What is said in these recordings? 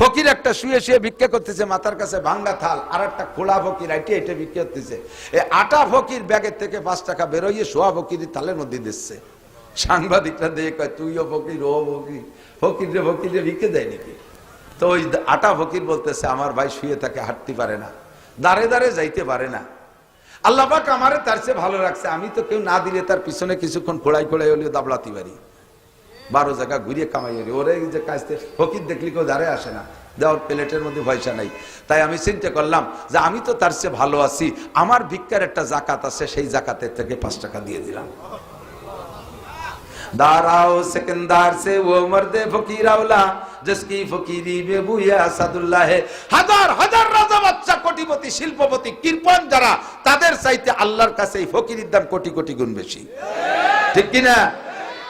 ফকির একটা শুয়ে শুয়ে ভিক্ষা করতেছে, মাথার কাছে ভাঙ্গা থাল আর একটা খোলা ফকির আইটে এটে ভিক্ষা করতেছে। এই আটা ফকির ব্যাগের থেকে পাঁচ টাকা বেরোইয়ে সোয়া ফকির থালের মধ্যে দিচ্ছে। সাংবাদিকরা দিয়ে কয়, তুইও ফকির, ও ফকির ফকির রে ফকির রে ভিক্ষে দেয় নাকি? তো ওই আটা ফকির বলতেছে, আমার ভাই শুয়ে থাকে, হাঁটতে পারে না, দাঁড়ে দাঁড়ে যাইতে পারে না। আল্লাহ পাক আমারে তার চেয়ে ভালো রাখছে, আমি তো কেউ না দিলে তার পিছনে কিছুক্ষণ খোড়াই খোড়াই হলেও দাবলাতে পারি। বারো জায়গা ঘুরিয়ে কামাই করি। ওরে যে কাজতে ফকির দেখলি কেউ দাঁড়ে আসে না। দেওয়ার প্লেটের মধ্যে পয়সা নাই। তাই আমি চিন্তা করলাম যে আমি তো তার চেয়ে ভালো আছি। আমার ভিক্ষার একটা জাকাত আছে, সেই জাকাতের থেকে পাঁচ টাকা দিয়ে দিলাম। দাঁড়াও সেকেন্দার সে ও মর্দে ফকির আওলা জসকি ফকিরি বেবুয়া সাদুল্লাহ। হাজার হাজার রাজা বাচ্চা কোটিপতি, শিল্পপতি, কৃপণ যারা, তাদের চাইতে আল্লাহর কাছে এই ফকিরের দাম কোটি কোটি গুণ বেশি। ঠিক কিনা?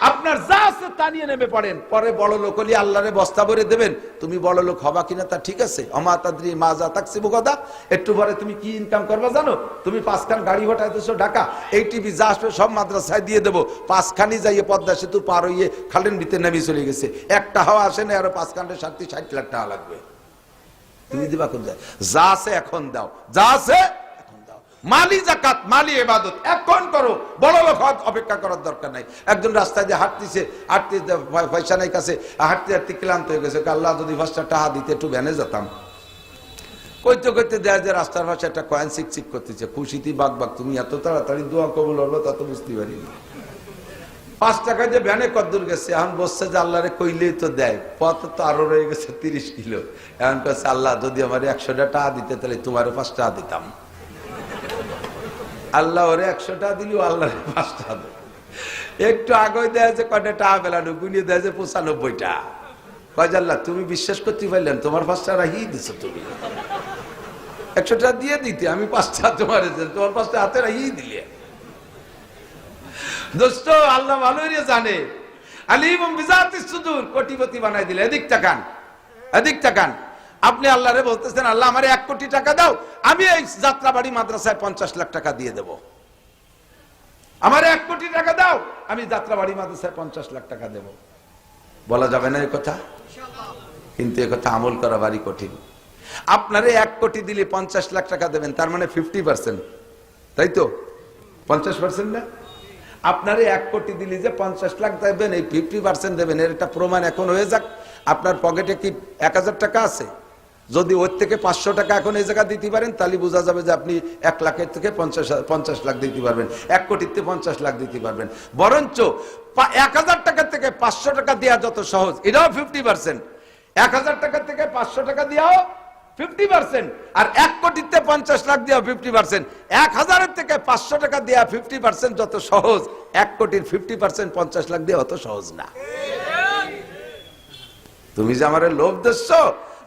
আপনার যা আছে তা নিয়ে নেমে পড়েন। পরে বড় লোক হলে আল্লাহরে বস্তা ভরে দেবেন। তুমি বড় লোক হবা কিনা তা ঠিক আছে। অমা তাদ্রি তাকসি বুগদা একটু পরে তুমি কি ইনকাম করবা জানো? তুমি পাঁচখান গাড়ি হটাইতেছো ঢাকা। এই টিভি যা আসবে সব মাদ্রাসায় দিয়ে দেবো। পাঁচখানি যাইয়ে পদ্মা সেতু পার হইয়ে খালেন ভিতরে নেমে চলে গেছে। একটা হাওয়া আসে না, আরও পাঁচখানটা ষাটটি ষাট লাখ টাকা লাগবে। তুমি দিবা কোন যা আছে এখন দাও। যা আছে মালি জাকাত, মালি এবাদত এখন করো, বড় লোক হওয়ার অপেক্ষা করার দরকার নাই। একজন রাস্তায় দিয়ে হাঁটতেছে হাঁটতে পয়সা নাই কাছে হাঁটতে হাঁটতে ক্লান্ত হয়ে গেছে। আল্লাহ যদি পাঁচটা টাকা দিতে, একটু ভ্যানে যেতাম। কইতে কইতে দেয় যে রাস্তার পাশে একটা কয়েন চিক চিক করতেছে। খুশিতি বাঘ বাঘ তুমি এত তাড়াতাড়ি দোয়া কবুল হলো তত বুঝতে পারিনি পাঁচ টাকা যে ভ্যানে কদ্দূর গেছে, এখন বসছে যে আল্লাহরে কইলেই তো দেয়। পথ তো আরও রয়ে গেছে তিরিশ কিলো। এখন কাছে আল্লাহ, যদি আমার একশো টাকা দিতে, তাহলে তোমার পাঁচ টাকা দিতাম। আল্লাহ ওরে একশো টাকা দিলেও আল্লাহ পাঁচ টাকা দেয় একটু আগে দেয় যে কয়টা টাকা পেলানো গুনিয়ে দেয় পঁচানব্বইটা। কয় আল্লাহ, তুমি বিশ্বাস করতে পারলেন, তোমার পাঁচটা রাখিয়ে দিছো তুমি। একশোটা দিয়ে দিতে, আমি পাঁচটা তোমার তোমার পাঁচটা হাতে রাখিয়ে দিলে। দোস্ত, আল্লাহ ভালোই জানে। আলিম বিজাতি সুদূর, কোটিপতি বানাই দিলে। এদিক তাকান এদিক তাকান আপনি আল্লাহরে বলতেছেন, আল্লাহ আমার এক কোটি টাকা দাও, আমি এই যাত্রাবাড়ি মাদ্রাসায় পঞ্চাশ লাখ টাকা দিয়ে দেব। আমার এক কোটি টাকা দাও, আমি যাত্রাবাড়ি মাদ্রাসায় পঞ্চাশ লাখ টাকা দেব। বলা যাবে না এই কথা? কিন্তু কথা আমল করা বাড়ি কঠিন। আপনারে এক কোটি দিলে পঞ্চাশ লাখ টাকা দেবেন, তার মানে ফিফটি পার্সেন্ট তাই তো? পঞ্চাশ পার্সেন্ট না? আপনারে এক কোটি দিলি যে পঞ্চাশ লাখ দেবেন, এই ফিফটি পার্সেন্ট দেবেন, এর একটা প্রমাণ এখন হয়ে যাক। আপনার পকেটে কি এক হাজার টাকা আছে? যদি ওর থেকে পাঁচশো টাকা এখন এই জায়গা দিতে পারেন, তাহলে বোঝা যাবে যে আপনি এক লাখের থেকে পঞ্চাশ পঞ্চাশ লাখ দিতে পারবেন, এক কোটিতে পঞ্চাশ লাখ দিতে পারবেন। বরঞ্চ এক হাজার টাকার থেকে পাঁচশো টাকা দেওয়া যত সহজ, এটাও ফিফটি পার্সেন্ট এক হাজার টাকার থেকে পাঁচশো টাকা দেওয়াও ফিফটি পার্সেন্ট আর এক কোটিতে পঞ্চাশ লাখ দেওয়া ফিফটি পার্সেন্ট এক হাজারের থেকে পাঁচশো টাকা দেওয়া ফিফটি পার্সেন্ট যত সহজ, এক কোটির ফিফটি পার্সেন্ট পঞ্চাশ লাখ দেওয়া অত সহজ না। তুমি যে আমার লোভ দিচ্ছ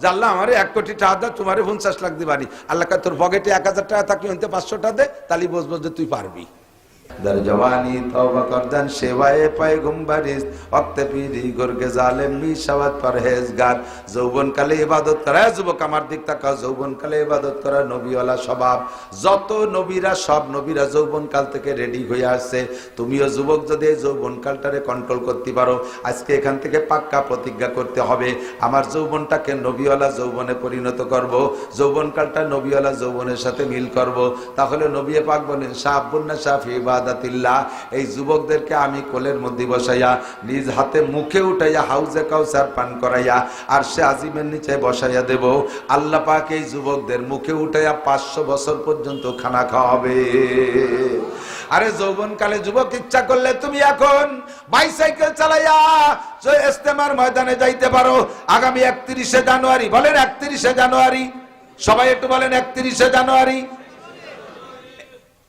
যে আল্লাহ আমার এক কোটি টাকা দেয় তোমার পঞ্চাশ লাখ দিবানি। আল্লাহ তোর পকেটে এক হাজার টাকা থাকলে হইতে পাঁচশো টাকা দে, তাহলে বুঝব যে তুই পারবি। در جوانی توبه کردن شیوه پیغمبریست وقت پیری گرگ ظالم می شود پرهیزگار যৌবন কালে ইবাদত করা এ যুবক আমার দিক তাকা যৌবন কালে ইবাদত করা নবীওয়ালা স্বভাব যত নবীরা সব নবীরা যৌবন কাল থেকে রেডি হয়ে আসছে তুমিও যুবক যদি এই যৌবন কালটারে কন্ট্রোল করতে পারো আজকে এখান থেকে পাক্কা প্রতিজ্ঞা করতে হবে আমার যৌবনটাকে নবীওয়ালা যৌবনে পরিণত করব যৌবন কালটা নবীওয়ালা যৌবনের সাথে মিল করব তাহলে নবী পাক বলেন সাহাবুন্না সাফি ইবাদাতিল্লাহ, এই যুবকদেরকে আমি কোলের মধ্যে বসাইয়া, নিজ হাতে মুখে উঠাইয়া, হাউজে কাউসার পান করাইয়া, আর সে আজিমের নিচে বসাইয়া দেব। আল্লাহ পাক এই যুবকদের মুখে উঠাইয়া পাঁচশো বছর পর্যন্ত খানা খাওয়াবে। আরে যৌবন কালে যুবক ইচ্ছা করলে তুমি এখন বাইসাইকেল চালাইয়া ইস্তেমার ময়দানে যাইতে পারো। আগামী একত্রিশে জানুয়ারি, বলেন একত্রিশে জানুয়ারি। সবাই একটু বলেন একত্রিশে জানুয়ারি।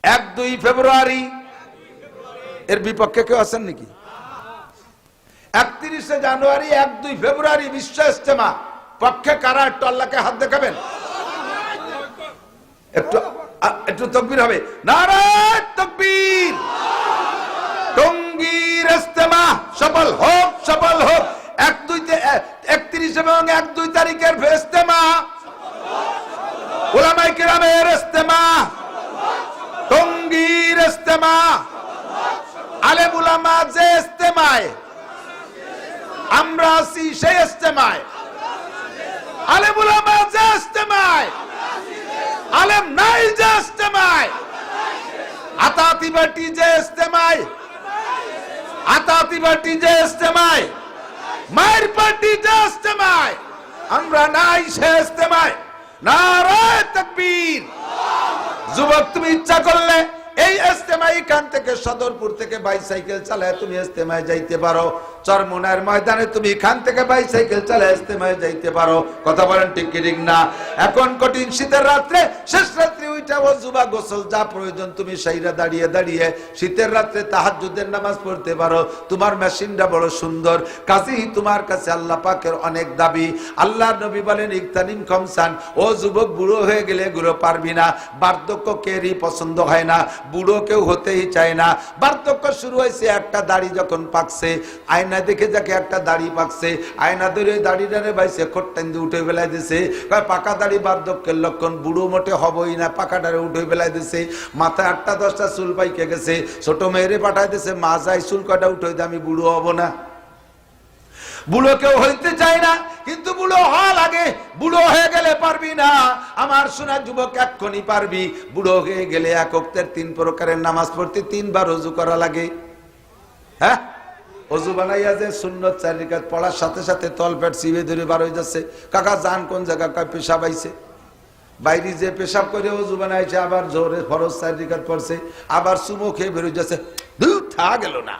এক দুই ফেব্রুয়ারি। এর বিপক্ষে কেউ আছেন নাকি? একত্রিশে জানুয়ারি, এক, দুই ফেব্রুয়ারি, বিশ্ব ইস্তেমা পক্ষে কারা একটু আল্লাহকে হাত দেখাবেন? একটু একটু তকবির হবে। নারায় তকবীর! টঙ্গীর ইস্তেমা সফল হোক সফল হোক। এক দুই একত্রিশ এবং এক, দুই তারিখের ইস্তেমা ওলামাই কিরামের ইস্তেমা টঙ্গীর ইস্তেমা আলেম উলামা যে ইস্তেমায় আমরা আছি সেই ইস্তেমায় আলেম নাই যে ইস্তেমায় যুবক, তুমি ইচ্ছা করলে এই ইস্তেমাই খান থেকে সদরপুর থেকে বাইসাইকেল চালায় তুমি ইস্তেমায় যাইতে পারো। চরমুনার ময়দানে তুমি খান থেকে বাইসাইকেল চালায় ইস্তেমায় যাইতে পারো। কথা বলেন ঠিক না? এখন কঠিন শীতের রাত্রে, শেষ রাত্রে ওইটা ও যুবা গোসল যা প্রয়োজন তুমি দাঁড়িয়ে দাঁড়িয়ে শীতের রাত্রে নামাজ পড়তে পারো। তোমার মেশিনটা বড় সুন্দর। কাজেই তোমার কাছে আল্লাহ পাকের অনেক দাবি। আল্লাহ নবী বলেন, ইকতানিম কমসান, ও যুবক, বুড়ো হয়ে গেলে পারবি না। বার্ধক্য কেরই পছন্দ হয় না। বুড়ো কেউ হতেই চায় না। বার্ধক্য শুরু হয়েছে, একটা দাড়ি যখন পাকছে, আয়না দেখে যাকে একটা দাড়ি পাকছে, আয়না ধরে দাড়ি ডানে বাইছে খোট্টান দিয়ে উঠে বেলায় দিছে পাকা দাড়ি বার্ধক্যের লক্ষণ, বুড়ো মোটে হবই না, পাকা দাড়ি উঠে বেলায় দিছে মাথায় আটটা দশটা চুল পাইকে গেছে, ছোট মেয়েরে পাঠায় দিছে, মা যাই চুল কটা উঠে আমি বুড়ো হব না। বুড়ো কেউ হইতে চায় না, কিন্তু বুড়ো হওয়া লাগে। বুড়ো হয়ে গেলে পারবি না, আমার সোনা যুবক এক্ষুনি পারবি। বুড়ো হয়ে গেলে এক তিন প্রকারের নামাজ পড়তে তিনবার অজু করা লাগে। হ্যাঁ? অজু বানাইয়া যে শূন্য চার রিকাত পড়ার সাথে সাথে তল পেট চিবে ধরে বার হয়ে যাচ্ছে। কাকা যান কোন জায়গা কয় পেশাব আইছে? বাইরে যে পেশাব করে জুবান আইছে, আবার জোরে ফরজ চার পড়ছে, আবার সুমো খেয়ে বেরোয় যাচ্ছে। থা গেল না।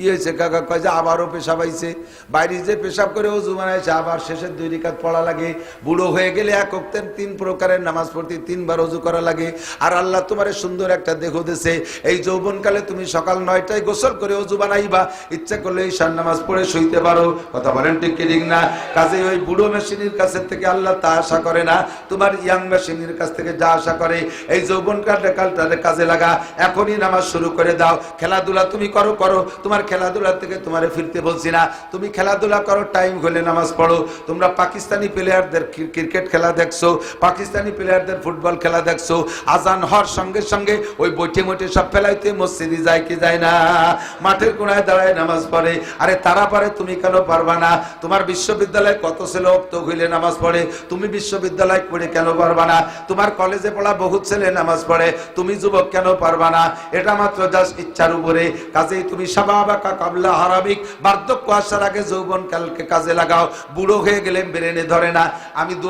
কি হয়েছে? কাকা কয় যে আবারও পেশাব আইছে। বাইরে যে পেশাব করে অজু বানাইছে, আবার শেষের দুই রিকাত পড়া লাগে। বুড়ো হয়ে গেলে এক অক্তের তিন প্রকারের নামাজ পড়তে তিনবার অজু করা লাগে। আর আল্লাহ তোমারে সুন্দর একটা দেখো দেশে এই যৌবনকালে তুমি সকাল নয়টায় গোসল করে অজু বানাইবা। ইচ্ছা করলে ঈশান নামাজ পড়ে শুইতে পারো। কথা বলেন ঠিক কি ঠিক না? কাজে ওই বুড়ো মেশিনের কাছে থেকে আল্লাহ তা আশা করে না। তোমার ইয়াং মেশিনের কাছ থেকে যা আশা করে, এই যৌবনকালটা কালটা কাজে লাগা। এখনই নামাজ শুরু করে দাও। খেলাধুলা তুমি করো করো। তোমার খেলাধুলা থেকে তোমারে ফিরতে বলছি না। তুমি খেলাধুলা করো টাইম হলে নামাজ পড়ো। তোমরা পাকিস্তানি প্লেয়ারদের ক্রিকেট খেলা দেখছ, পাকিস্তানি প্লেয়ারদের ফুটবল খেলা দেখছ। আজান হওয়ার সঙ্গে সঙ্গে ওই বইটে মোটে সব ফেলাইতে মসজিদে যায় কি যায় না। মাঠের কোনায় দাঁড়ায় নামাজ পড়ে। আরে তারা পারে, তুমি কেন পারবা না? তোমার বিশ্ববিদ্যালয়ে কত ছেলে উক্ত হইলে নামাজ পড়ে? তুমি বিশ্ববিদ্যালয় পড়ে কেন পারবা না? তোমার কলেজে পড়া বহুত ছেলে নামাজ পড়ে। তুমি যুবক কেন পারবা না? এটা মাত্র জাস্ট ইচ্ছার উপরে। কাজেই তুমি সাবাবাকা কাবলা হারাবিক বার্ধক্য আসার আগে যৌবন কালকে কাজে লাগাও। বুড়ো হয়ে গেলে বেরেনে ধরে না। আমি দু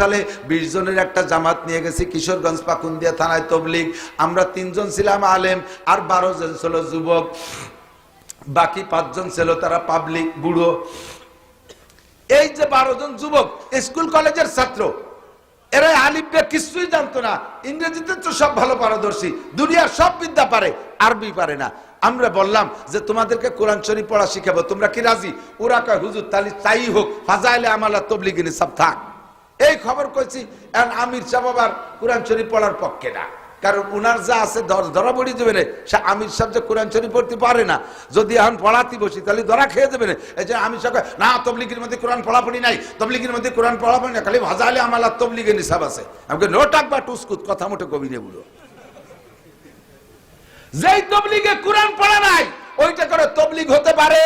সালে বিশ জনের একটা জামাত নিয়ে গেছি, কিশোরগঞ্জ পাকুন্দিয়া থানায় তবলিগ। আমরা তিনজন ছিলাম আলেম, আর বারো জন ছিল যুবক। বাকি পাঁচজন ছিল তারা পাবলিক, বুড়ো। এই যে বারো জন যুবক, স্কুল কলেজের ছাত্র, এরা আলিফবে কিছুই জানতো না। ইংরেজিতে তো সব ভালো পারদর্শী, দুনিয়ার সব বিদ্যা পারে, আরবি পারে না। আমরা বললাম যে তোমাদেরকে কোরআন শরীফ পড়া শিখাবো। তোমরা কি রাজি? ওরা কয়, হুজুর তালি তাই হোক, ফাজাইলে আমালা তবলিগিনী সব থাক। এই খবর কইছি আমির সাহেব আবার কোরআন শরীফ পড়ার পক্ষে না। কারণ উনার যা আছে ধর- পড়ে দেবে সে আমির সাহেব যে কোরআন শরীফ পড়তে পারে না, যদি এখন পড়াতে বসি, তাহলে ধরা খেয়ে দেবে এই যে আমির সাহেব না, তবলিগের মধ্যে কোরআন পড়াপড়ি নাই, তবলিগের মধ্যে কোরআন পড়াপড়ি না খালি ভাজালে আমালা তবলিগের নিসাব আছে। আমাকে নো টাক বা টুসকুত, কথা মোটে কবি নে বুড়ো। যেই তবলিগে কোরআন পড়া নাই, ওইটা করে তবলিগ হতে পারে?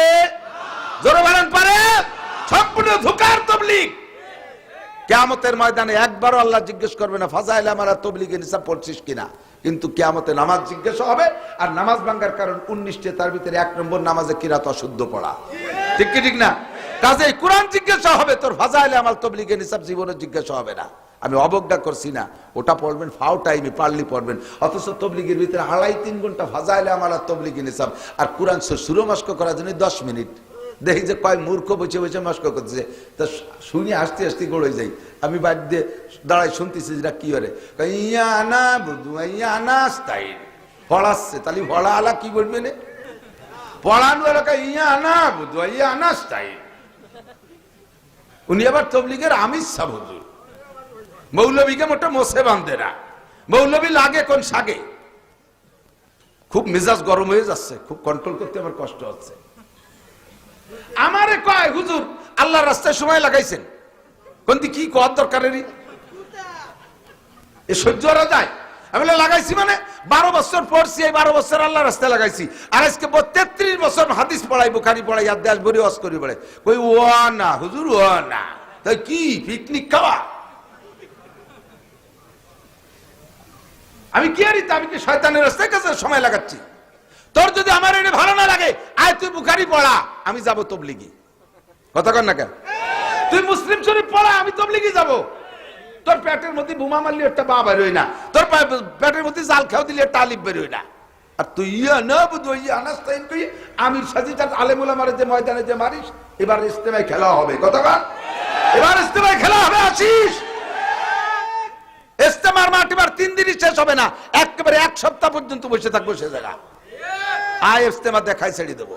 জোরে বলেন, পারে? সম্পূর্ণ ধোকার তবলিগ। কেয়ামতের ময়দানে একবারও আল্লাহ জিজ্ঞেস করবে না, ফাজাইলে আমার তবলিগে নিসাব পড়ছিস কিনা? কিন্তু কেয়ামতে নামাজ জিজ্ঞেস হবে, আর নামাজ ভাঙ্গার কারণ উনিশটি তার ভিতরে এক নম্বর নামাজে কিরাত অশুদ্ধ পড়া। ঠিক কি, ঠিক না? কাজে কোরআন জিজ্ঞাসা হবে, তোর ফাজাইলে আমার তবলিগে নিসাব জীবনে জিজ্ঞাসা হবে না। আমি অবজ্ঞা করছি না। ওটা পড়বেন, ফাও টাইমে পারলি পড়বেন। অথচ তবলিগের ভিতরে আড়াই তিন ঘণ্টা ফাজাইলে আমার তবলিগে নিসাব। আর কোরআন সুরো মাস্ক করার জন্য দশ মিনিট। দেখি যে কয় মূর্খ বসে বসে মাস্ক করতেছে। তা শুনি আসতে আসতে গড়ে যাই আমি বাদ দিয়ে দাঁড়াই শুনতেছি যেটা কি করে ইয়া না বুধু ইয়া না স্টাইল পড়াচ্ছে, তাহলে পড়া আলা কি বলবে নে? পড়ানো এলাকা ইয়া না বুধু ইয়া না স্টাইল উনি আবার তবলিগের আমির সাহ হুজুর। মৌলবীকে মোটা মোসে বান্ধে না। মৌলবী লাগে কোন সাগে খুব মেজাজ গরম হয়ে যাচ্ছে, খুব কন্ট্রোল করতে আমার কষ্ট হচ্ছে। আমারে কয়, হুজুর আল্লাহ রাস্তায় সময় লাগাইছেন। কোনটি কি কর দরকারেরই এ সহ্য করা যায়। আমি লাগাইছি মানে? বারো বছর পড়ছি, এই বারো বছর আল্লাহ রাস্তায় লাগাইছি। আর আজকে তেত্রিশ বছর হাদিস পড়াই, বুখারি পড়াই আদাস ভরি অস করি পড়ে কই ও না, হুজুর ও না। তাই কি, পিকনিক খাওয়া? আমি কি আরি আমি কি শয়তানের রাস্তায় কাছে সময় লাগাচ্ছি? তোর যদি আমার এটা ভালো না লাগে, আয় তুই বুখারি পড়া, আমি যাব তবলিগি। কথা কর না কেন? তুই মুসলিম শরীফ পড়া, আমি তবলিগি যাব। তোর পেটের মধ্যে বোমা মারলি, একটা বা বেরোয় না। তোর পেটের মধ্যে জাল খেয়াও দিলে, একটা আলিফ বেরোয় না। আর তুই ইয়া না বুধ, ইয়া আনাস্তাইন কই আমির সাজি তার আলেমুলা মারে যে ময়দানে যে মারিস, এবার ইস্তেমায় খেলা হবে। কথা কর এবার ইস্তেমায় খেলা হবে, আসিস। ইস্তেমার মাঠ এবার তিন দিনই শেষ হবে না। একেবারে এক সপ্তাহ পর্যন্ত বসে থাকব সে জায়গা। আয় ইস্তেমা দেখাই ছেড়ে দেবো।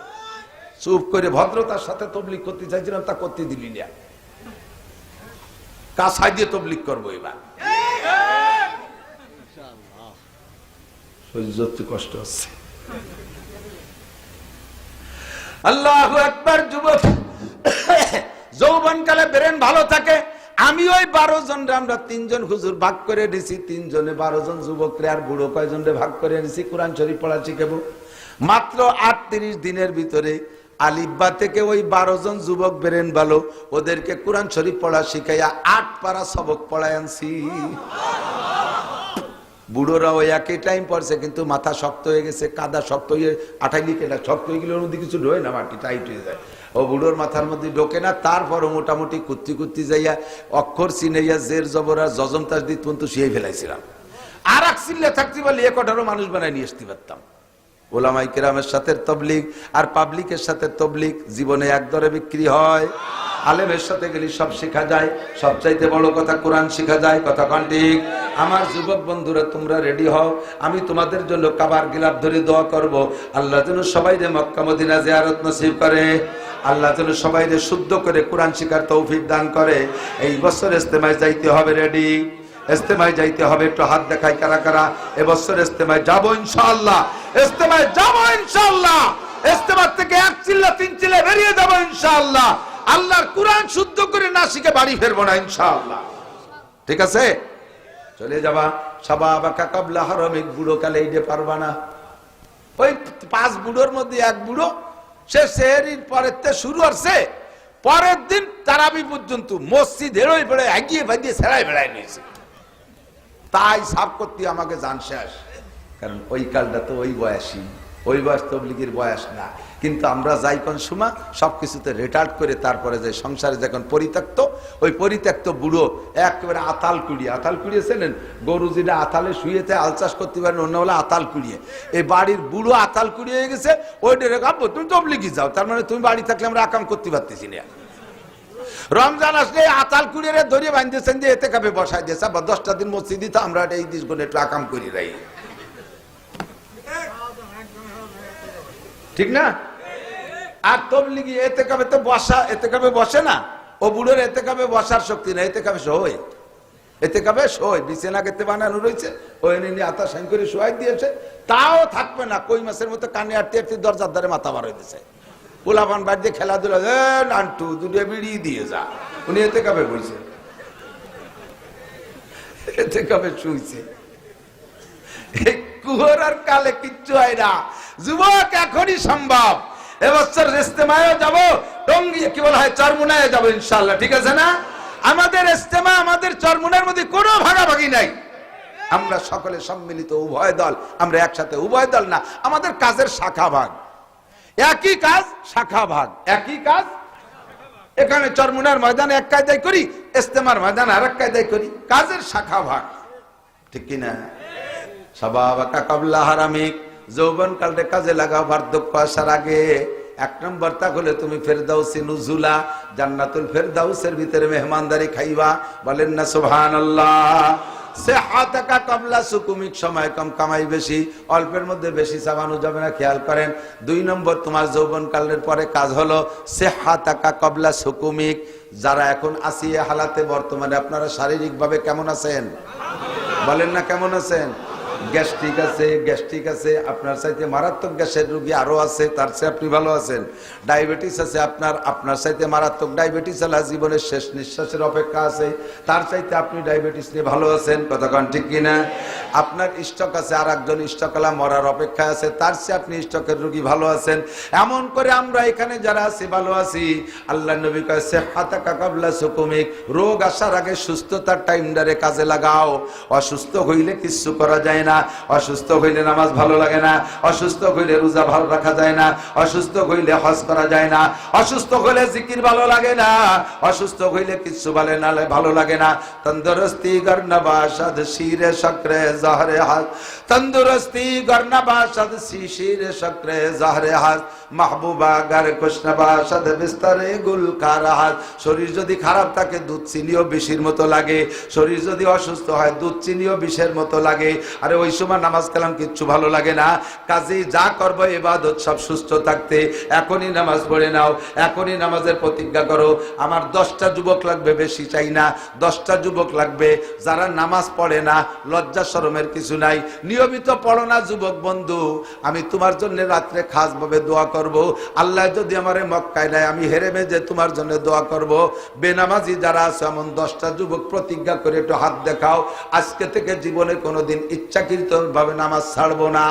চুপ করে ভদ্রতার সাথে তবলিক করতে চাইছিলাম, তা করতে দিলি না। কাছাই দিয়ে তবলিক করব এবার। সহ্য কষ্ট হচ্ছে। আল্লাহ একবার যুবক। যৌবনকালে ব্রেন ভালো থাকে আমি ওই বারো জন আমরা তিনজন হুজুর ভাগ করে নিছি তিনজনে বারো জন যুবকরে আর বুড়ো কয়জন ভাগ করে নিছি কোরআন শরীফ পড়া শিখাবো। মাত্র আটত্রিশ দিনের ভিতরে আলিব্বা থেকে ওই বারো জন যুবক বেরেন ভালো ওদেরকে কোরআন শরীফ পড়া শিখাইয়া আট পারা সবক পড়ায় আনছি। বুড়োরা ওই একই টাইম পড়ছে, কিন্তু মাথা শক্ত হয়ে গেছে, কাদা শক্ত হয়ে, আঠাইলি কেনা শক্ত হয়ে গেলে ওর কিছু ঢোয় না, মাটি টাইট হয়ে যায়। ও বুড়োর মাথার মধ্যে ঢোকে না, তারপরও মোটামুটি কুত্তি কুত্তি যাইয়া অক্ষর চিনাইয়া জের, জবরা জজম তাস দিত পর্যন্ত শুয়ে ফেলাইছিলাম। আর এক চিল্লে থাকতে পারলে এ কঠারও মানুষ বানায় নিয়ে আসতে পারতাম। ওলামাই কেরামের সাথে তবলিক আর পাবলিকের সাথে তবলিক জীবনে এক দরে বিক্রি হয়। আলেমের সাথে গেলে সব শেখা যায়, সবচাইতে বড় কথা কোরআন শেখা যায়, কথা কন ঠিক। আমার যুবক বন্ধুরা, তোমরা রেডি হও, আমি তোমাদের জন্য কাবার গিলাপ ধরে দোয়া করব। আল্লাহ যেন সবাই যে মক্কা মদিনা জিয়ারত নসিব করে। আল্লাহ যেন সবাই রে শুদ্ধ করে কোরআন শিকার তৌফিক দান করে। এই বছর ইস্তেমায় যাইতে হবে রেডি ইস্তেমায় যাইতে হবে, একটু হাত দেখাই কারা কারা। এবছর ইস্তেমায় যাব ইনশাআল্লাহ। ইস্তেমায় যাব ইনশাআল্লাহ। ইস্তেমার থেকে এক চিল্লা, তিন চিল্লা বেরিয়ে যাব ইনশাআল্লাহ। আল্লাহর কোরআন শুদ্ধ করে না শিখে বাড়ি ফেরবো না, ইনশাআল্লাহ। ঠিক আছে? চলে যাবা। সবা বাকা কাবলা হারমিক বুড়ো কালে যে পারবা না। ওই পাঁচ বুড়োর মধ্যে এক বুড়ো, সে সেহরির পরের তে শুরু হচ্ছে পরের দিন তারাবি পর্যন্ত মসজিদ হেরোই বেড়ে এগিয়ে ভাগিয়ে সেরাই বেড়ায় নিয়েছে। তাই সাফ করতে আমাকে জান শেষ। কারণ ওই কালটা তো ওই বয়সী। ওই বয়স তবলিগের বয়স না। কিন্তু আমরা যাই কোন সময় সবকিছুতে রিটার্ড করে তারপরে যে সংসারে যখন পরিত্যক্ত, ওই পরিত্যক্ত বুড়ো একেবারে আতাল কুড়িয়ে আতাল কুড়িয়ে চেনেন? গরু যেটা আতালে শুয়েতে আল চাষ করতে পারেন, অন্য হলে আতাল কুড়িয়ে। এই বাড়ির বুড়ো আতাল কুড়িয়ে হয়ে গেছে ওইটা রেখে, আব্বু, তুমি তবলিগি যাও, তার মানে তুমি বাড়ি থাকলে আমরা আকাম করতে পারতেছি না। রমজান আসলে আতাল কুড়িয়ে ধরিয়ে বাঁধতেছেন যে, এতে কাপে বসাই দিয়েছে, আবার দশটা দিন মসজিদে তো আমরা এই দিশগুলো একটু আকাম করি রাই ঠিক না? আর তবলিগি এতে কাপে তো বসা, এতে কাপে বসে না। ও বুড়োর এতে কাপে বসার শক্তি না এতে কাপে সই এতে কাপে সই বিছানা কেতে বানানো রয়েছে ওই নিয়ে আতা সাইন করে শোয়াই দিয়েছে। তাও থাকবে না, কই মাসের মতো কানে আটতে আটতে দরজার ধারে মাথা বার হয়েছে পোলাপান বাড়ি দিয়ে খেলাধুলা নান্টু, দুটো বিড়ি দিয়ে যা। উনি এতে কাপে বলছে এতে কাপে শুইছে। এই কুহরার কালে কিচ্ছু হয় না। যুবক, এখনই সম্ভব। এবছর ইস্তেমায় যাব। টঙ্গি কি বলা হয় চরমুনায় যাব ইনশাল্লাহ ঠিক আছে না? আমাদের ইস্তেমা আমাদের চরমুনার মধ্যে কোনো ভাগাভাগি নাই। আমরা সকলে সম্মিলিত উভয় দল, আমরা একসাথে উভয় দল না, আমাদের কাজের শাখা ভাগ। একই কাজ, শাখা ভাগ। একই কাজ, এখানে চরমুনার ময়দানে এক কায়দায় করি ইস্তেমার ময়দানে আর এক কায়দায় করি, কাজের শাখা ভাগ। ঠিক কিনা? সবাবাকা কাবলা হারামিক। যৌবন কাজে লাগাও বার্ধক্য আসার আগে এক নম্বর তা হলে তুমি ফেরদাউসি নুজুলা, জান্নাতুল ফেরদাউসের ভিতরে মেহমানদারি খাইবা। বলেন না সুবহান আল্লাহ সে হাতাকা কাবলা সুকুমিক সময় কম কামাই বেশি, অল্পের মধ্যে বেশি চাবানো যাবে না, খেয়াল করেন। দুই নম্বর, তোমার যৌবন কালের পরে কাজ হলো সে হাতাকা কবলা সুকুমিক। যারা এখন আসিয়ে হালাতে বর্তমানে আপনারা শারীরিকভাবে কেমন আছেন? বলেন না, কেমন আছেন? গ্যাস্ট্রিক আছে গ্যাস্ট্রিক আছে, আপনার চাইতে মারাত্মক গ্যাসের রোগী আরও আছে, তার চেয়ে আপনি ভালো আছেন। ডায়াবেটিস আছে আপনার আপনার চাইতে মারাত্মক ডায়াবেটিস আলা জীবনের শেষ নিঃশ্বাসের অপেক্ষা আছে, তার চাইতে আপনি ডায়াবেটিস নিয়ে ভালো আছেন কতক্ষণ ঠিক কিনা? আপনার স্টক আছে আর একজন স্টকলা মরার অপেক্ষা আছে, তার চেয়ে আপনি স্টকের রোগী ভালো আছেন। এমন করে আমরা এখানে যারা আছি, ভালো আছি, আল্লাহ নবী কাছে হাতা কাকাবলা সুকুমিক, রোগ আসার আগে সুস্থতার টাইমটারে কাজে লাগাও, অসুস্থ হইলে কিচ্ছু করা যায় না। না, অসুস্থ হইলে নামাজ ভালো লাগে না, অসুস্থ হইলে রোজা ভালো রাখা যায় না, অসুস্থ হইলে হজ করা যায় না, অসুস্থ হইলে জিকির ভালো লাগে না, অসুস্থ হইলে কিছু ভালো না ভালো লাগে না। তন্দুরস্তি গর্না বাসাদ, শিরে শক্রে জহরে হাত তন্দুরস্তি গর্না বাসাদ শিরে শক্রে জহরে হাত মাহবুবা গারে কৃষ্ণ বাসাদ, বিস্তারে গুল কারাহাত শরীর যদি খারাপ থাকে, দুধ চিনিও বিষের মতো লাগে। শরীর যদি অসুস্থ হয়, দুধ চিনিও বিষের মতো লাগে। আরে ওই সময় নামাজ কালাম কিচ্ছু ভালো লাগে না। কাজেই যা করব এবাদত সব সুস্থ থাকতে। এখনই নামাজ পড়ে নাও, এখনই নামাজের প্রতিজ্ঞা করো। আমার দশটা যুবক লাগবে, বেশি চাই না। দশটা যুবক লাগবে, যারা নামাজ পড়ে না, লজ্জা শরমের কিছু নাই। নিয়মিত পড়ো না যুবক বন্ধু। আমি তোমার জন্য রাত্রে খাস ভাবে দোয়া করব। আল্লাহ যদি আমার মক্কায় নেয়, আমি হেরে যে তোমার জন্য দোয়া করব। বেনামাজি যারা আছে, এমন দশটা যুবক প্রতিজ্ঞা করে একটু হাত দেখাও। আজকে থেকে জীবনে কোনোদিন ইচ্ছাকৃত ভাবে নামাজ ছাড়বো না।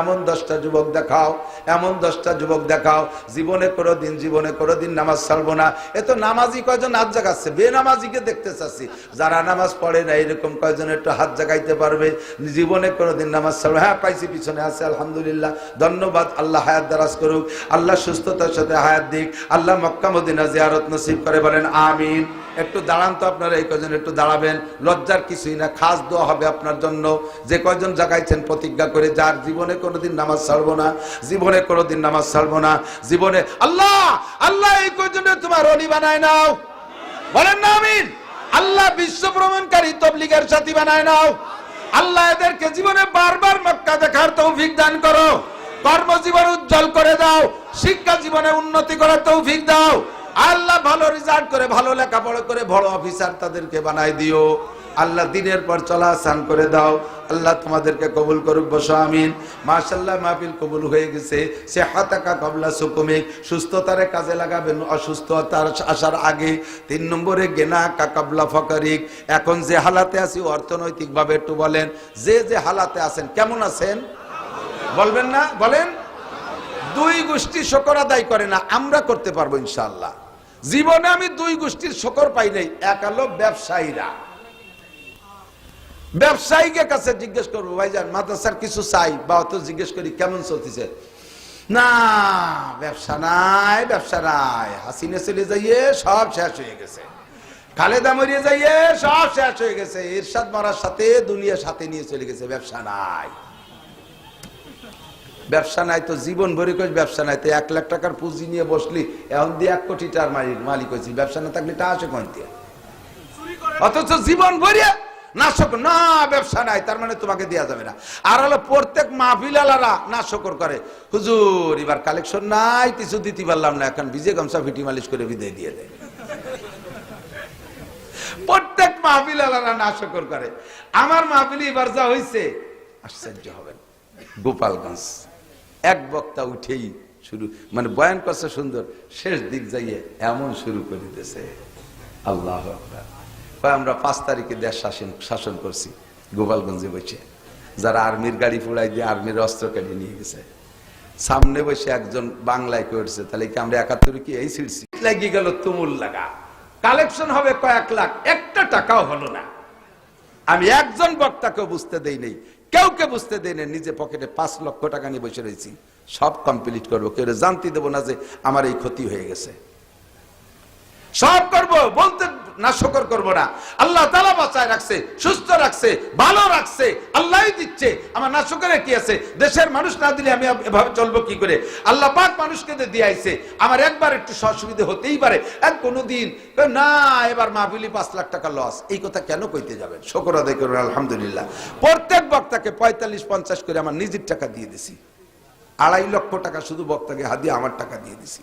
এমন দশটা যুবক দেখাও, এমন দশটা যুবক দেখাও, জীবনে কোনো দিন জীবনে কোনো দিন নামাজ ছাড়বো না। এ তো নামাজি কয়জন হাত জাগাচ্ছে? বেনামাজিকে দেখতে চাচ্ছি। যারা নামাজ পড়ে না, এরকম কয়জন একটু হাত জাগাইতে পারবে? জীবনে কোনো দিন নামাজ ছাড়বো হ্যাঁ পাইছি, পিছনে আছে, আলহামদুলিল্লাহ। ধন্যবাদ, আল্লাহ হায়াত দারাজ করুক। আল্লাহ সুস্থতার সাথে হায়াত দিক। আল্লাহ মক্কা মদিনা জিয়ারত নসিব করে বলেন, আমিন। একটু দাঁড়ান তো আপনারা, এই কজন একটু দাঁড়াবেন। লজ্জার কিছুই না, খাস দোয়া হবে আপনার জন্য। যে কয়জন জাগাইছেন প্রতিজ্ঞা করে, যার জীবনে কোনোদিন নামাজ ছাড়বো না, জীবনে কোনোদিন নামাজ ছাড়বো না, জীবনে আল্লাহ আল্লাহ এই কয়জনে তোমার অলি বানায় নাও। বলেন না, আমিন। আল্লাহ বিশ্ব ভ্রমণকারী তবলিগের সাথী বানায় নাও। আল্লাহ এদেরকে জীবনে বারবার মক্কা দেখার তৌফিক দান করো। কর্মজীবন উজ্জ্বল করে দাও। শিক্ষা জীবনে উন্নতি করার তৌফিক দাও। আল্লাহ ভালো রেজাল্ট করে, ভালো লেখাপড়া করে, বড় অফিসার তাদেরকে বানাই দিও। আল্লাহ দিনের পর চলা আসান করে দাও। আল্লাহ তোমাদেরকে কবুল করুক, বসো, আমিন। মাশাল্লাহ মাহফিল কবুল হয়ে গেছে। সে হাতাকা কবলা সুকুমিক সুস্থতারে কাজে লাগাবেন অসুস্থতার আসার আগে। তিন নম্বরে গেনা কাকাবলা ফকারিক। এখন যে হালাতে আছি অর্থনৈতিকভাবে একটু বলেন, যে যে হালাতে আছেন, কেমন আছেন? বলবেন না? বলেন? দুই গোষ্ঠী শকর আদায় করে না, আমরা করতে পারব ইনশাল্লাহ জীবনে আমি দুই গোষ্ঠীর শকর পাই নাই, এক আলো ব্যবসায়ীরা। ব্যবসায়ীকে কাছে জিজ্ঞেস করব ভাইজান মাদ্রাসার কিছু চাই? বা অত জিজ্ঞেস করি, কেমন চলতেছে? না, ব্যবসা নাই ব্যবসা নাই। হাসিনে চলে যাইয়ে সব শেষ হয়ে গেছে। খালেদা মরিয়ে যাইয়ে সব শেষ হয়ে গেছে। ইরশাদ মারার সাথে দুনিয়া সাথে নিয়ে চলে গেছে, ব্যবসা নাই। ব্যবসা নাই তো জীবন ভরে কই ব্যবসা নাই, তো এক লাখ টাকার পুঁজি নিয়ে বসলি, এখন দিয়ে এক কোটি টাকার মালিক মালিক হয়েছি ব্যবসা না থাকলে তা আসে কোন দিয়ে? অথচ জীবন ভরিয়ে নাশক না, ব্যবসা নাই, তার মানে তোমাকে দেওয়া যাবে না। আর হলো প্রত্যেক মাহফিলালারা নাশকর করে। হুজুর, এবার কালেকশন নাই, কিছু দিতে পারলাম না, এখন ভিজে গামছা ফিটি মালিশ করে বিদায় দিয়ে দেয়। প্রত্যেক মাহফিলালারা নাশকর করে। আমার মাহফিলি এবার যা হয়েছে আশ্চর্য হবেন। গোপালগঞ্জ। এক বক্তা উঠেই শুরু মানে বয়ান করছে সুন্দর, শেষ দিক যাইয়ে এমন শুরু করে দিতেছে। আল্লাহ আমরা পাঁচ তারিখে দেশ শাসন শাসন করছি, গোপালগঞ্জে বসে। যারা আর্মির গাড়ি ফুড়াই দিয়ে আর্মির অস্ত্র কেটে নিয়ে গেছে। সামনে বসে একজন বাংলায় করছে, তাহলে কি আমরা একাত্তরে কি এই ছিড়ছি লাগিয়ে গেল তুমুল লাগা? কালেকশন হবে কয়েক লাখ, একটা টাকাও হলো না। আমি একজন বক্তাকে বুঝতে দেই নেই কেউ কে বুঝতে দেয় না, নিজে পকেটে পাঁচ লক্ষ টাকা নিয়ে বসে রয়েছি। সব কমপ্লিট করব। কেউ জানতে দেবো না যে আমার এই ক্ষতি হয়ে গেছে। সব করব, বলতে না শকর করব না। আল্লাহ তালা বাঁচায় রাখছে, সুস্থ রাখছে, ভালো রাখছে, আল্লাহ দিচ্ছে। আমার না শকরে কি আছে? দেশের মানুষ না দিলে আমি এভাবে চলবো কি করে? আল্লাহ পাক মানুষকে দিয়ে দিয়েছে আমার একবার একটু অসুবিধা হতেই পারে। এক কোনোদিন না, এবার মাহফিলি পাঁচ লাখ টাকা লস এই কথা কেন কইতে যাবেন? শকর আদায় করবেন, আলহামদুলিল্লাহ। প্রত্যেক বক্তাকে পঁয়তাল্লিশ, পঞ্চাশ করে আমার নিজের টাকা দিয়ে দিছি। আড়াই লক্ষ টাকা শুধু বক্তাকে হাদিয়ে আমার টাকা দিয়ে দিছি।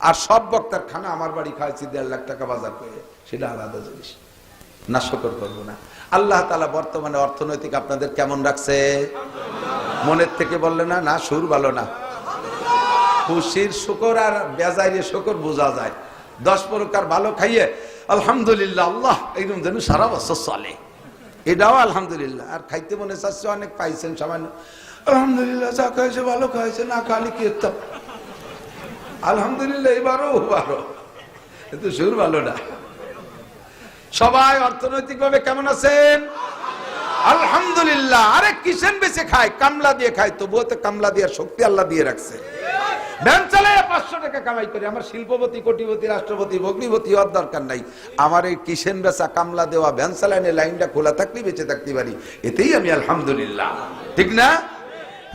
আর সব বক্তার খানা আমার বাড়ি খাইছি, দেড় লাখ টাকা বাজার করে। সেটা আলাদা জিনিস। না, শকর করব না। আল্লাহ তালা বর্তমানে অর্থনৈতিক আপনাদের কেমন রাখছে? মনের থেকে বললে না না, সুর ভালো না। খুশির শুকর আর বেজাইরে শুকর বোঝা যায়। দশ প্রকার ভালো খাইয়ে, আলহামদুলিল্লাহ, আল্লাহ এইরকম যেন সারা বছর চলে। এটাও আলহামদুলিল্লাহ। আর খাইতে মনে চাচ্ছে অনেক পাইছেন সামান্য। আলহামদুলিল্লাহ যা খাইছে, ভালো খাইছে, না খালি কি আলহামদুলিল্লাহ এবারও বারো কিন্তু সুর ভালো না। সবাই অর্থনৈতিক ভাবে কেমন আছেন? আলহামদুলিল্লাহ। আরে কিসেন বেঁচে খায়? কামলা দিয়ে খায়, তবুও তো কামলা দিয়ে শক্তি আল্লাহ দিয়ে রাখছে। পাঁচশো টাকা কামাই করে, আমার শিল্পপতি, কোটিপতি, রাষ্ট্রপতি, ভগ্নিপতি হওয়ার দরকার নাই। আমার এই কিসেন বেচা কামলা দেওয়া ভ্যান চালানে লাইনটা খোলা থাকলেই বেঁচে থাকতে পারি। এতেই আমি আলহামদুলিল্লাহ। ঠিক না?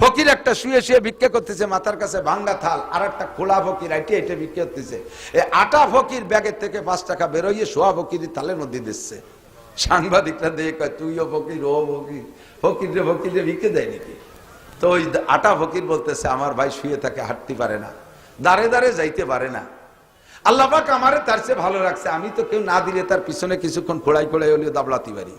ফকির একটা শুয়ে শুয়ে ভিক্ষা করতেছে, মাথার কাছে ভাঙ্গা থাল আর একটা খোলা ফকির আইটে এটে ভিক্ষা করতেছে। এ আটা ফকির ব্যাগের থেকে পাঁচ টাকা বেরোইয়ে সোয়া ফকির থালের মধ্যে দিচ্ছে। সাংবাদিকরা দেখে কয়, তুইও ফকির, ও ফকির ফকির রে ফকির রে, ভিক্ষে দেয় নাকি? তো ওই আটা ফকির বলতেছে, আমার ভাই শুয়ে থাকে, হাঁটতে পারে না, দাঁড়ে দাঁড়ে যাইতে পারে না। আল্লাহ পাক আমারে তার চেয়ে ভালো রাখছে, আমি তো কেউ না দিলে তার পিছনে কিছুক্ষণ খোড়াই খোড়াই হলেও দাবলাতে পারি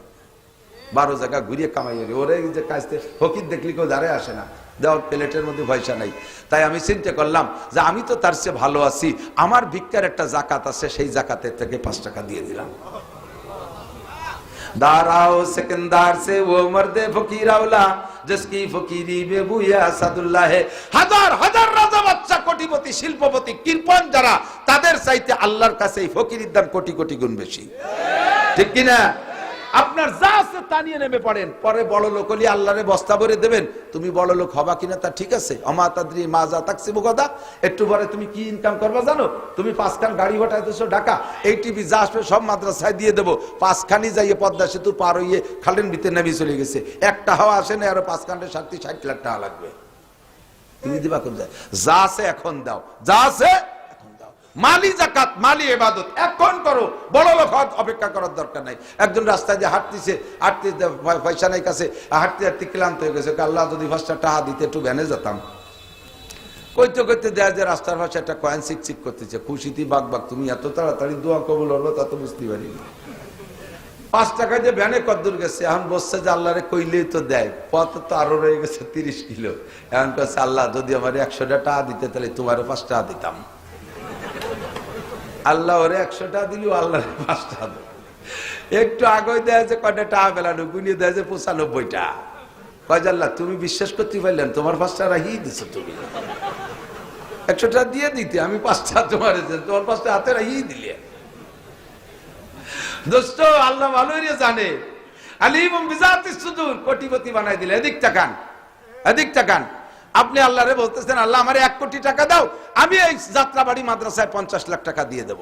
বারো জায়গা ঘুরিয়ে কামাই হলি ওরে এই যে কাজতে ফকির দেখলি কেউ দাঁড়ে আসে না দেওয়ার প্লেটের মধ্যে পয়সা নাই তাই আমি চিন্তা করলাম যে আমি তো তার চেয়ে ভালো আছি আমার ভিক্ষার একটা জাকাত আছে সেই জাকাতের থেকে পাঁচ টাকা দিয়ে দিলাম दाराओ सिकंदर से वो मर्दे फकीर अवला जिसकी फकीरी में बुया সাদুল্লাহ है হাজার হাজার রাজা বাচ্চা কোটিপতি শিল্পপতি কৃপণ যারা তাদের চাইতে আল্লাহর কাছে এই ফকিরির দাম কোটি কোটি গুণ বেশি ঠিক কিনা আপনার যা আছে তা নিয়ে নেমে পড়েন। পরে বড় লোক হলে আল্লাহরে বস্তা ভরে দেবেন। তুমি বড় লোক হবা কিনা তা ঠিক আছে। অমা তাদ্রি মাজা তাকসি মুগদা একটু পরে তুমি কি ইনকাম করবা জানো? তুমি পাঁচখান গাড়ি হটাইতেছো ঢাকা। এই টিভি যা আসবে সব মাদ্রাসায় দিয়ে দেবো। পাঁচখানি যাইয়ে পদ্মা সেতু পার হইয়ে খালেন ভিতরে নেমে চলে গেছে। একটা হাওয়া আসে না, আরও পাঁচখানটা ষাটটি ষাট লাখ টাকা লাগবে। তুমি দিবা কোন যা আছে এখন দাও। যা আছে মালি জাকাত মালি এবাদত। এখন করো, বড় লোক অপেক্ষা করার দরকার নাই। একজন রাস্তায় যে হাঁটতেছে হাঁটতে পয়সা নাই কাছে হাঁটতে হাঁটতে ক্লান্ত হয়ে গেছে। আল্লাহ যদি পাঁচটা টাকা দিতে, একটু ভ্যানে যেতাম। কইতে কইতে দেয়া যে রাস্তার পাশে একটা কয়েন চিক চিক করতেছে। খুশিতে বাগ বাগ তুমি এত তাড়াতাড়ি দোয়া কবুল হলো, তা তো বুঝতে পারিনি পাঁচ টাকা যে ভ্যানে কদ্দূর গেছে, এখন বসছে যে আল্লাহরে কইলেই তো দেয়। পথ তো আরও রয়ে গেছে তিরিশ কিলো। এখন কাছে আল্লাহ, যদি আমার একশোটা টাকা দিতে, তাহলে তোমার পাঁচ টাকা দিতাম। আল্লাহ ওরে একশো টাকা দিলেও আল্লাহ পাঁচ টাকা দেয়। একটু আগে দেয় যে কয়টা টাকা পেলানো গুনিয়ে দেয় যে পঁচানব্বইটা। কয় আল্লাহ, তুমি বিশ্বাস করতে পারলেন, তোমার পাঁচটা রাখিয়ে দিছো তুমি। একশো টাকা দিয়ে দিতে, আমি পাঁচটা তোমার তোমার পাঁচটা হাতে রাখিয়ে দিলে। দোস্ত, আল্লাহ ভালোই জানে। আলিম বিজাতি সুদূর, কোটিপতি বানাই দিলে। এদিক টাকান এদিক টাকান আপনি আল্লাহরে বলতেছেন, আল্লাহ আমার এক কোটি টাকা দাও, আমি এই যাত্রাবাড়ি মাদ্রাসায় পঞ্চাশ লাখ টাকা দিয়ে দেব।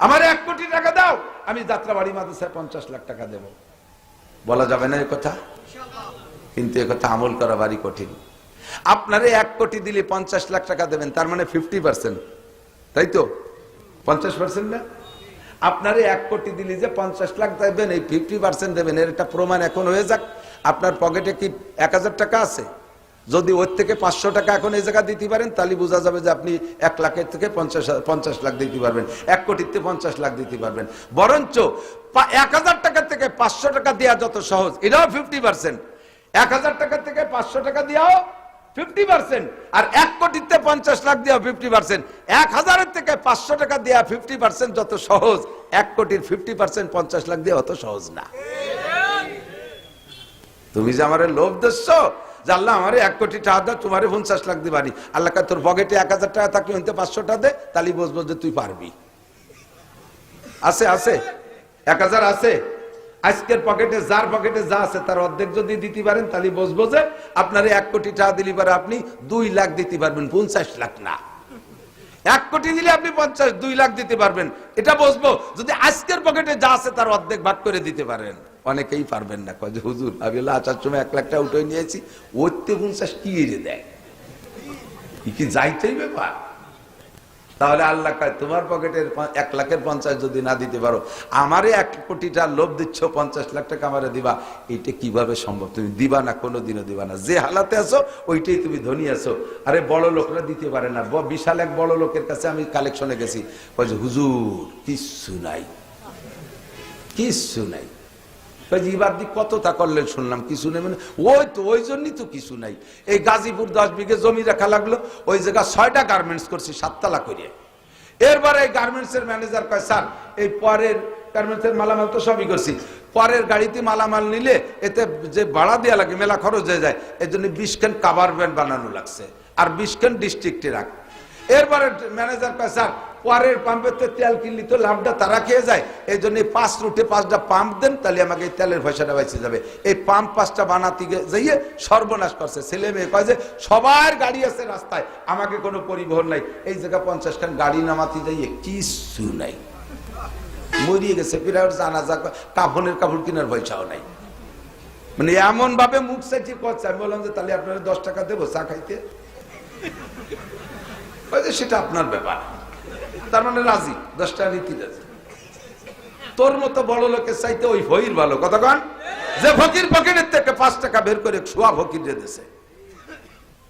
আমার এক কোটি টাকা দাও, আমি যাত্রাবাড়ি মাদ্রাসায় পঞ্চাশ লাখ টাকা দেব। বলা যাবে না এ কথা? কিন্তু এ কথা আমল করা ভারী কঠিন। আপনারে এক কোটি দিলে পঞ্চাশ লাখ টাকা দেবেন, তার মানে ফিফটি পার্সেন্ট তাই তো? পঞ্চাশ পার্সেন্ট না? আপনারে এক কোটি দিলে যে পঞ্চাশ লাখ দেবেন, এই ফিফটি পার্সেন্ট দেবেন, এর একটা প্রমাণ এখন হয়ে যাক। আপনার পকেটে কি এক হাজার টাকা আছে? যদি ওর থেকে পাঁচশো টাকা এখন এই জায়গা দিতে পারেন, তাহলে বোঝা যাবে যে আপনি এক লাখের থেকে পঞ্চাশ পঞ্চাশ লাখ দিতে পারবেন। এক কোটির থেকে পঞ্চাশ লাখ দিতে পারবেন। বরঞ্চ এক হাজার টাকা থেকে পাঁচশো টাকা দেওয়া যত সহজ, এটাও ফিফটি পার্সেন্ট এক হাজার টাকা থেকে পাঁচশো টাকা দেওয়াও ফিফটি পার্সেন্ট আর এক কোটিতে পঞ্চাশ লাখ দেওয়া ফিফটি পার্সেন্ট এক হাজারের থেকে পাঁচশো টাকা দেওয়া ফিফটি পার্সেন্ট যত সহজ, এক কোটির ফিফটি পার্সেন্ট পঞ্চাশ লাখ দেওয়া অত সহজ না। তুমি যে আমার লোভ দিচ্ছ যে আল্লাহ আমার এক কোটি টাকা দাও তোমার পঞ্চাশ লাখ দিবানি। আল্লাহ তোর পকেটে এক হাজার টাকা থাকলে হইতে পাঁচশো টাকা দে, তাহলে বুঝব যে তুই পারবি। আছে আছে? এক হাজার আছে? আজকের পকেটে যার পকেটে যা আছে, তার অর্ধেক যদি দিতে পারেন, তাহলে বসবো যে আপনার এক কোটি টাকা দিলি পারে আপনি দুই লাখ দিতে পারবেন, পঞ্চাশ লাখ না। এক কোটি দিলে আপনি পঞ্চাশ, দুই লাখ দিতে পারবেন। এটা বসবো যদি আজকের পকেটে যা আছে, তার অর্ধেক ভাগ করে দিতে পারেন। অনেকেই পারবেন না। কয় হুজুর আমি বললাম, আচার এক লাখ টাকা উঠে নিয়েছি। ওতে পঞ্চাশ কি এড়ে দেয়? কি যাইতেই ব্যাপার? তাহলে আল্লাহ কয় তোমার পকেটের এক লাখের পঞ্চাশ যদি না দিতে পারো আমারে এক কোটিটা লোভ দিচ্ছ পঞ্চাশ লাখ টাকা আমারে দিবা। এটা কীভাবে সম্ভব? তুমি দিবা না কোনো দিনও দিবা না। যে হালাতে আছো ওইটাই তুমি ধনী আছো। আরে বড় লোকরা দিতে পারে না। বিশাল এক বড় লোকের কাছে আমি কালেকশনে গেছি। যে, হুজুর কিচ্ছু নাই। কিচ্ছু নাই। যে, এবার দি কত তা করলেন শুনলাম, কিছু নেই মানে ওই তো, ওই জন্যই তো কিছু নাই। এই গাজীপুর দশ বিঘে জমি রাখা লাগল, ওই জায়গা ছয়টা গার্মেন্টস করছি, সাততলা করে এরপরে এই গার্মেন্টস এর ম্যানেজার কয়, স্যার, এই পরের গার্মেন্টস এর মালামাল তো সবই করছি। পরের গাড়িতে মালামাল নিলে এতে যে ভাড়া দেওয়া লাগে, মেলা খরচ হয়ে যায়, এই জন্য বিশ খান কাবার ব্যান্ড বানানো লাগছে। আর বিশ খান ডিস্ট্রিক্টে রাখ। এরপরে ম্যানেজার কয়, স্যার পাম্পের তো তেল কিনলি তো লাভটা তারা খেয়ে যায়। এই জন্য পাঁচ রুটে পাঁচটা পাম্প দেন, তাহলে আমাকে এই তেলের পয়সাটা বেঁচে যাবে। এই পাম্প পাঁচটা বানাতে গিয়ে যাইয়ে সর্বনাশ করছে। ছেলে মেয়ে কয় যে, সবার গাড়ি আছে রাস্তায়, আমাকে কোনো পরিবহন নাই। এই জায়গা পঞ্চাশ খান গাড়ি নামাতে যাইয়ে কিছু নাই। মরিয়ে গেছে বিরাট জানাজা কাফনের কাপড় কেনার পয়সাও নাই। মানে এমন ভাবে মুখ চাইছি করছে। আমি বললাম যে, তাহলে আপনারা দশ টাকা দেবো চা খাইতে। সেটা আপনার ব্যাপার। তার মানে রাজি, দশটা নীতি রাজি। তোর মতো বড় লোকের চাইতে ওই ফকির ভালো, কথা কতক্ষণ যে ফকির পকেটের থেকে পাঁচ টাকা বের করে শোয়া ফকির দিয়েছে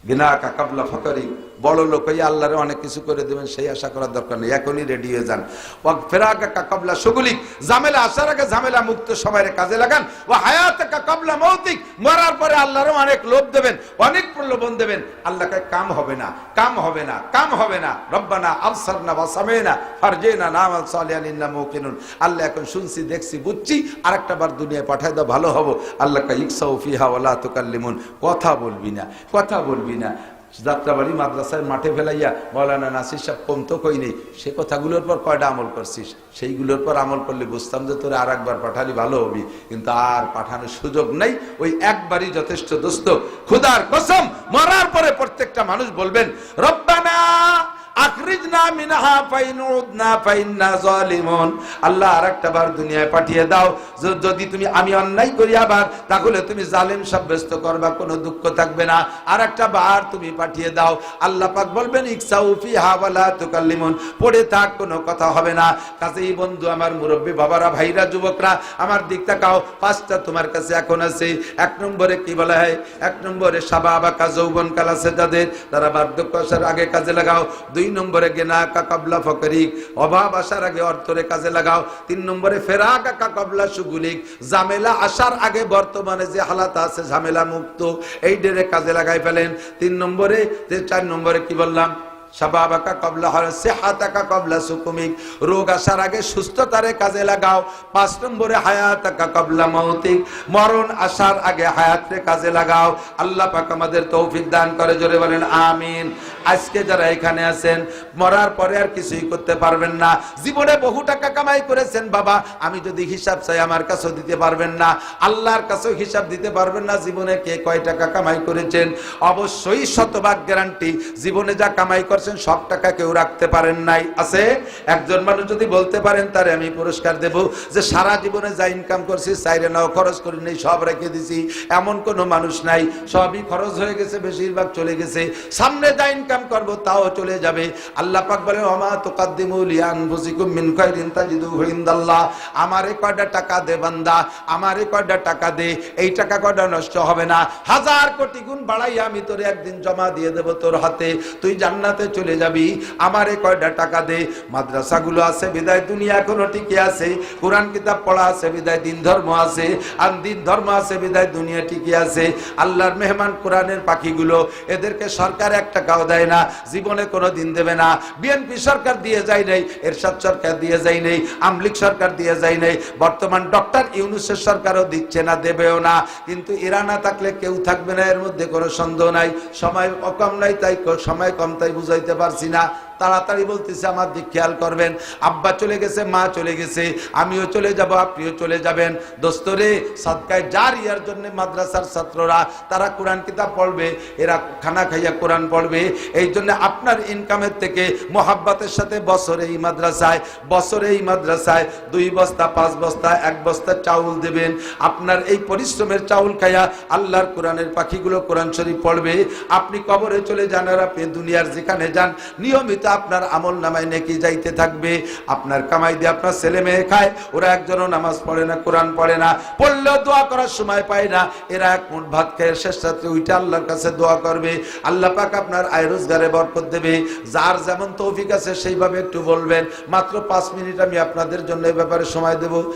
বিনা কাকাবলা ফকরি। বড় লোক হয়ে আল্লাহরে অনেক কিছু করে দেবেন, সেই আশা করার দরকার নেই। এখনই রেডি হয়ে যান। ও ফেরাকা কাকাবলা সুগুলিক ঝামেলা আসার আগে ঝামেলা মুক্ত সময়ের কাজে লাগান। ও হায়াত কাকাবলা মৌতিক। মরার পরে আল্লাহরও অনেক লোভ দেবেন, অনেক প্রলোভন দেবেন। আল্লাহকে কাম হবে না, কাম হবে না, কাম হবে না। রব্বানা আলসারনা বা সামেনা ফারজেনা নাম আল সালিয়ান ইন্না মুকিনুন আল্লাহ এখন শুনছি, দেখছি, বুঝছি, আরেকটা বার দুনিয়ায় পাঠায় দাও, ভালো হব। আল্লাহ কা ইকসাউ ফিহা ওয়ালা তুকাল্লিমুন। কথা বলবি না, কথা বলবি না যাত্রাবাড়ি মাদ্রাসার মাঠে ফেলাইয়া মৌলানা নাসির সাহেব কম তো কই নেই সে কথাগুলোর পর কয়টা আমল করছিস? সেইগুলোর পর আমল করলে বুঝতাম যে তোরা আর একবার পাঠালি ভালো হবি, কিন্তু আর পাঠানোর সুযোগ নাই। ওই একবারই যথেষ্ট দোস্ত খুদার কসম, মরার পরে প্রত্যেকটা মানুষ বলবেন, রব্বানা আখরিজনা জালিমুন। আল্লাহ আরেকটা বার দুনিয়ায় পাঠিয়ে দাও। যদি তুমি আমি অন্যায় করি আবার, তাহলে তুমি জালিম সাব্যস্ত করবা, কোনো দুঃখ থাকবে না। আরেকটা বার তুমি পাঠিয়ে দাও। আল্লাহ পাক বলবেন, ইকসাউ ফিহা ওয়ালা তুকাল্লিমুন। পড়ে থাক, কোনো কথা হবে না। কাজেই বন্ধু, আমার মুরব্বী বাবারা, ভাইরা, যুবকরা, আমার দিক তাকাও। পাঁচটা তোমার কাছে এখন আছে। এক নম্বরে কি বলা হয়? এক নম্বরে সাবা, বাকা যৌবন কাল আছে যাদের তারা বার্ধক্য আসার আগে কাজে লাগাও। দুই নম্বরে গেনা কা কাবলা ফকরিক, অভাব আসার আগে অর্থরে কাজে লাগাও। তিন নম্বরে ফেরা কাকা কবলা সুগুলিক জামেলা আসার আগে বর্তমানে যে হালাত আছে ঝামেলা মুক্ত এই ডেরে কাজে লাগাই ফেলেন। তিন নম্বরে, যে চার নম্বরে কি বললাম? কবলা কবলা সুকুমিক। রোগ আসার আগে সুস্থতারে কাজে লাগাও। পাঁচ নম্বরে হায়াতাকা কবলা মৌতিক। মরণ আসার আগে হায়াতরে কাজে লাগাও। আল্লাহ পাক আমাদের তৌফিক দান করে, জোরে বলেন, আমিন। আজকে যারা এখানে আছেন, মরার পরে আর কিছুই করতে পারবেন না। জীবনে বহু টাকা কামাই করেছেন বাবা। আমি যদি হিসাব চাই, আমার কাছেও দিতে পারবেন না। আল্লাহর কাছেও হিসাব দিতে পারবেন না। জীবনে কে কয় টাকা কামাই করেছেন? অবশ্যই শতভাগ গ্যারান্টি। জীবনে যা কামাই করছেন সব টাকা কেউ রাখতে পারেন নাই। আছে? একজন মানুষ যদি বলতে পারেন, তারে আমি পুরস্কার দেব। যে সারা জীবনে যা ইনকাম করছি, চাইরে নাও, খরচ করি নেই, সব রেখে দিছি। এমন কোনো মানুষ নাই। সবই খরচ হয়ে গেছে, বেশিরভাগ চলে গেছে। সামনে যা ইনকাম করব, তাও চলে যাবে। আল্লাহ পাক বলে ওমা তুকাদ্দিমুল ইয়ানফুসিকুম মিন খাইরিন তাজিদুহু ইনদাল্লাহ। আমারে কয়টা টাকা দে বান্দা? আমারে কয়টা টাকা দে? এই টাকা কয়টা নষ্ট হবে না? হাজার কোটি গুণ বাড়াই আমি তোরে একদিন জমা দিয়ে দেব তোর হাতে। তুই জান্নাতে চলে যাবি, আমারে কয়টা টাকা দে? মাদ্রাসাগুলো আছে, বিদায় দুনিয়া এখনও টিকে আছে, কোরআন কিতাব পড়া আছে, বিদায় দিন ধর্ম আছে আর দিন ধর্ম আছে, বিদায় দুনিয়া টিকে আছে। আল্লাহর মেহমান কোরআনের পাখিগুলো, এদেরকে সরকার এক টাকাও দেয় না, জীবনে কোনো দিন দেবে না। বিএনপি সরকার দিয়ে যায় নাই, এরশাদ সরকার দিয়ে যায় নেই, আমলিক সরকার দিয়ে যায় নাই, বর্তমান ডক্টর ইউনুসের সরকারও দিচ্ছে না, দেবেও না। কিন্তু এরা না থাকলে কেউ থাকবে না, এর মধ্যে কোনো সন্দেহ নাই। সময় কম নাই, তাই সময় কম, তাই বুঝাইতে পারছি না। তাড়াতাড়ি বলতেছে, আমার দিক খেয়াল করবেন। আব্বা চলে গেছে, মা চলে গেছে। আমিও চলে যাব, আপনিও চলে যাবেন। দোস্তরে সাদকায় যার ইয়ার জন্য মাদ্রাসার ছাত্ররা, তারা কোরআন কিতাব পড়বে, এরা খানা খাইয়া কোরআন পড়বে। এই জন্য আপনার ইনকামের থেকে মোহাব্বতের সাথে বছরে এই মাদ্রাসায় বছরে এই মাদ্রাসায়, দুই বস্তা, পাঁচ বস্তা, এক বস্তা চাউল দেবেন। আপনার এই পরিশ্রমের চাউল খাইয়া আল্লাহর কোরআনের পাখিগুলো কোরআন শরীফ পড়বে। আপনি কবরে চলে যান আর আপনি দুনিয়ার যেখানে যান, নিয়মিত আপনার আমল নামায় নেকি যাইতে থাকবে, আপনার কামাই দিয়ে আপনার ছেলে মেয়ে খায়, ওরা একজনও নামাজ পড়ে না, কোরআন পড়ে না, পড়লেও দোয়া করার সময় পায় না, এরা এক মুঠ ভাত খেয়ে শেষ রাত্রে ওইটা আল্লাহর কাছে দোয়া করবে, আল্লাহ পাক আপনার আয় রোজগারে বরকত দেবে, যার যেমন তৌফিক আছে সেইভাবে একটু বলবেন, মাত্র পাঁচ মিনিট আমি আপনাদের জন্য এই ব্যাপারে সময় দেব।